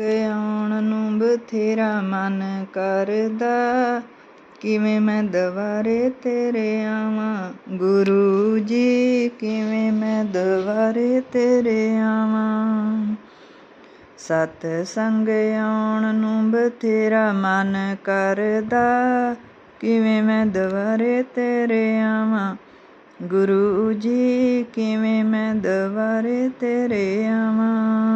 ਸੰਗ ਨੂੰ ਬਥੇਰਾ ਮਨ ਕਰਦਾ। ਕਿਵੇਂ ਮੈਂ ਦਵਾਰੇ ਤੇਰੇ ਆਵਾਂ? ਗੁਰੂ ਜੀ, ਕਿਵੇਂ ਮੈਂ ਦਵਾਰੇ ਤੇਰੇ ਆਵਾਂ? ਸਤ ਸੰਗ ਆਉਣ ਨੂੰ ਬਥੇਰਾ ਮਨ ਕਰਦਾ। ਕਿਵੇਂ ਮੈਂ ਦਵਾਰੇ ਤੇਰੇ ਆਵਾਂ? ਗੁਰੂ ਜੀ, ਕਿਵੇਂ ਮੈਂ ਦਵਾਰੇ ਤੇਰੇ ਆਵਾਂ?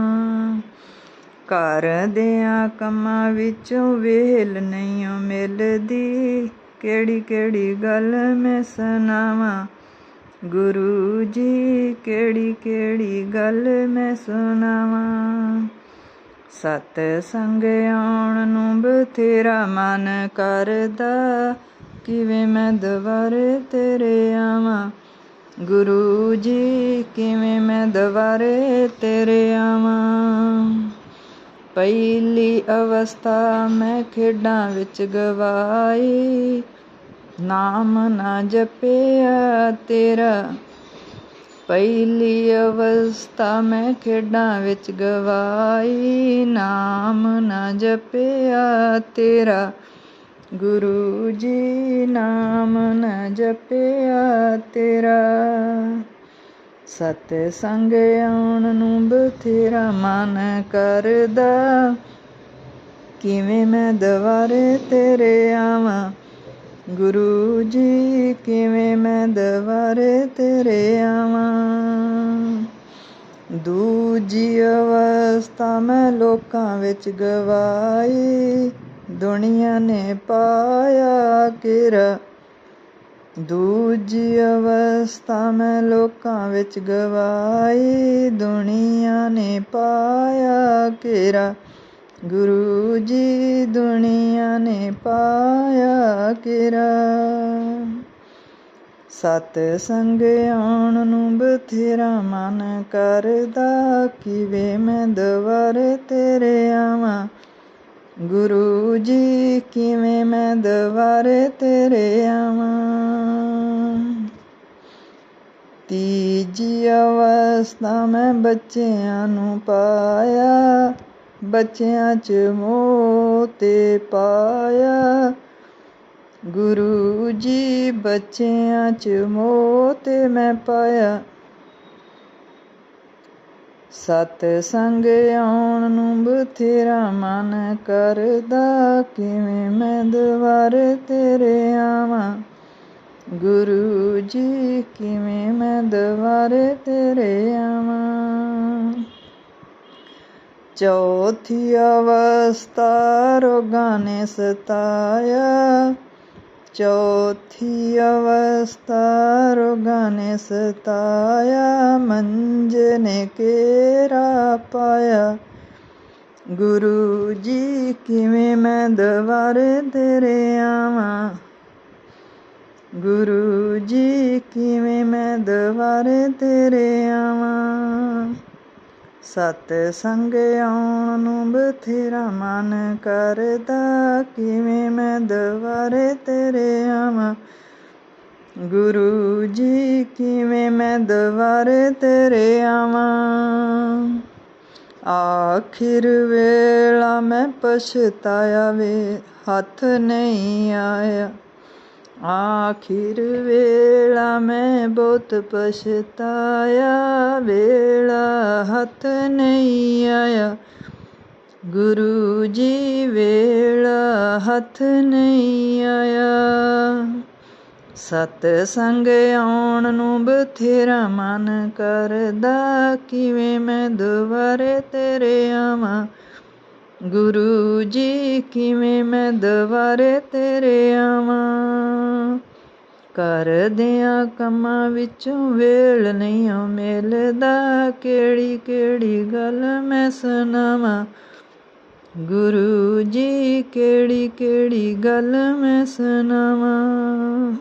ਘਰ ਦਿਆਂ ਕੰਮਾਂ ਵਿੱਚੋਂ ਵੇਲ ਨਹੀਂ ਮਿਲਦੀ। ਕਿਹੜੀ ਕਿਹੜੀ ਗੱਲ ਮੈਂ ਸੁਣਾਵਾਂ? ਗੁਰੂ ਜੀ, ਕਿਹੜੀ ਕਿਹੜੀ ਗੱਲ ਮੈਂ ਸੁਣਾਵਾਂ? ਸਤ ਸੰਗ ਆਉਣ ਨੂੰ ਬਥੇਰਾ ਮਨ ਕਰਦਾ। ਕਿਵੇਂ ਮੈਂ ਦਵਾਰੇ ਤੇਰੇ ਆਵਾਂ? ਗੁਰੂ ਜੀ, ਕਿਵੇਂ ਮੈਂ ਦਵਾਰੇ ਤੇਰੇ ਆਵਾਂ? ਪਹਿਲੀ ਅਵਸਥਾ ਮੈਂ ਖੇਡਾਂ ਵਿੱਚ ਗਵਾਈ। ਨਾਮ ਨਾ ਜਪਿਆ ਤੇਰਾ। ਪਹਿਲੀ ਅਵਸਥਾ ਮੈਂ ਖੇਡਾਂ ਵਿੱਚ ਗਵਾਈ। ਨਾਮ ਨਾ ਜਪਿਆ ਤੇਰਾ। ਗੁਰੂ ਜੀ, ਨਾਮ ਨਾ ਜਪਿਆ ਤੇਰਾ। ਸਤ ਸੰਗ ਆਉਣ ਨੂੰ ਬਥੇਰਾ ਮਨ ਕਰਦਾ। ਕਿਵੇਂ ਮੈਂ ਦਵਾਰੇ ਤੇਰੇ ਆਵਾਂ? ਗੁਰੂ ਜੀ, ਕਿਵੇਂ ਮੈਂ ਦਵਾਰੇ ਤੇਰੇ ਆਵਾਂ? ਦੂਜੀ ਅਵਸਥਾ ਮੈਂ ਲੋਕਾਂ ਵਿੱਚ ਗਵਾਈ। ਦੁਨੀਆ ਨੇ ਪਾਇਆ ਕਿਰਾ ਦੂਜੀ ਅਵਸਥਾ ਮੈਂ ਲੋਕਾਂ ਵਿੱਚ ਗਵਾਈ, ਦੁਨੀਆ ਨੇ ਪਾਇਆ ਕਿਰਾ ਗੁਰੂ ਜੀ, ਦੁਨੀਆ ਨੇ ਪਾਇਆ ਕਿਰਾ ਸਤ ਸੰਗ ਆਉਣ ਨੂੰ ਬਥੇਰਾ ਮਨ ਕਰਦਾ, ਕਿਵੇਂ ਮੈਂ ਦਵਾਰੇ ਤੇਰੇ ਆਵਾਂ? ਗੁਰੂ ਜੀ, ਕਿਵੇਂ ਮੈਂ ਦਵਾਰੇ ਤੇਰੇ ਆਵਾਂ? ਤੀਜੀ ਅਵਸਥਾ ਮੈਂ ਬੱਚਿਆਂ ਨੂੰ ਪਾਇਆ, ਬੱਚਿਆਂ 'ਚ ਮੋਹ ਤੇ ਪਾਇਆ। ਗੁਰੂ ਜੀ, ਬੱਚਿਆਂ 'ਚ ਮੋਹ ਤੇ ਮੈਂ ਪਾਇਆ। ਸਤ ਸੰਗ ਆਉਣ ਨੂੰ ਬਥੇਰਾ ਮਨ ਕਰਦਾ, ਕਿਵੇਂ ਮੈਂ ਦਵਾਰੇ ਤੇਰੇ ਆਵਾਂ। ਗੁਰੂ ਜੀ ਕਿਵੇਂ ਮੈਂ ਦਵਾਰੇ ਤੇਰੇ ਆਵਾਂ ਚੌਥੀ ਅਵਸਥਾ ਰੋਗਾਂ ਨੇ ਸਤਾਇਆ ਚੌਥੀ ਅਵਸਥਾ ਰੋਗਾਂ ਨੇ ਸਤਾਇਆ ਮੰਜ ਨੇ ਕੇਰਾ ਪਾਇਆ ਗੁਰੂ ਜੀ ਕਿਵੇਂ ਮੈਂ ਦਵਾਰੇ ਤੇਰੇ ਆਵਾਂ ਗੁਰੂ ਜੀ, ਕਿਵੇਂ ਮੈਂ ਦਵਾਰੇ ਤੇਰੇ ਆਵਾਂ? ਸਤ ਸੰਗ ਆਉਣ ਨੂੰ ਬਥੇਰਾ ਮਨ ਕਰਦਾ, ਕਿਵੇਂ ਮੈਂ ਦਵਾਰੇ ਤੇਰੇ ਆਵਾਂ? ਗੁਰੂ ਜੀ, ਕਿਵੇਂ ਮੈਂ ਦਵਾਰੇ ਤੇਰੇ ਆਵਾਂ? ਆਖਿਰ ਵੇਲਾ ਮੈਂ ਪਛਤਾਇਆ ਵੇ, ਹੱਥ ਨਹੀਂ ਆਇਆ। ਆਖਿਰ ਵੇਲਾ ਮੈਂ ਬਹੁਤ ਪਛਤਾਇਆ, ਵੇਲਾ ਹੱਥ ਨਹੀਂ ਆਇਆ। ਗੁਰੂ ਜੀ, ਵੇਲਾ ਹੱਥ ਨਹੀਂ ਆਇਆ। ਸਤ ਸੰਗ ਆਉਣ ਨੂੰ ਬਥੇਰਾ ਮਨ ਕਰਦਾ, ਕਿਵੇਂ ਮੈਂ ਦੁਬਾਰੇ ਤੇਰੇ ਆਵਾਂ? ਗੁਰੂ ਜੀ, ਕਿਵੇਂ ਮੈਂ ਦਵਾਰੇ ਤੇਰੇ ਆਵਾਂ? ਕਰਦਿਆਂ ਕੰਮਾਂ ਵਿੱਚੋਂ ਵੇਲ ਨਹੀਂ ਮਿਲਦਾ, ਕਿਹੜੀ ਕਿਹੜੀ ਗੱਲ ਮੈਂ ਸੁਣਾਵਾਂ? ਗੁਰੂ ਜੀ, ਕਿਹੜੀ ਕਿਹੜੀ ਗੱਲ ਮੈਂ ਸੁਣਾਵਾਂ?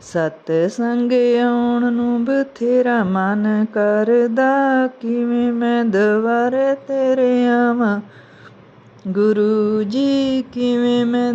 ਸਤ ਸੰਗ ਆਉਣ ਨੂੰ ਬਥੇਰਾ ਮਨ ਕਰਦਾ, ਕਿਵੇਂ ਮੈਂ ਦਵਾਰੇ ਤੇਰੇ ਆਵਾਂ? ਗੁਰੂ ਜੀ ਕਿਵੇਂ ਮੈਂ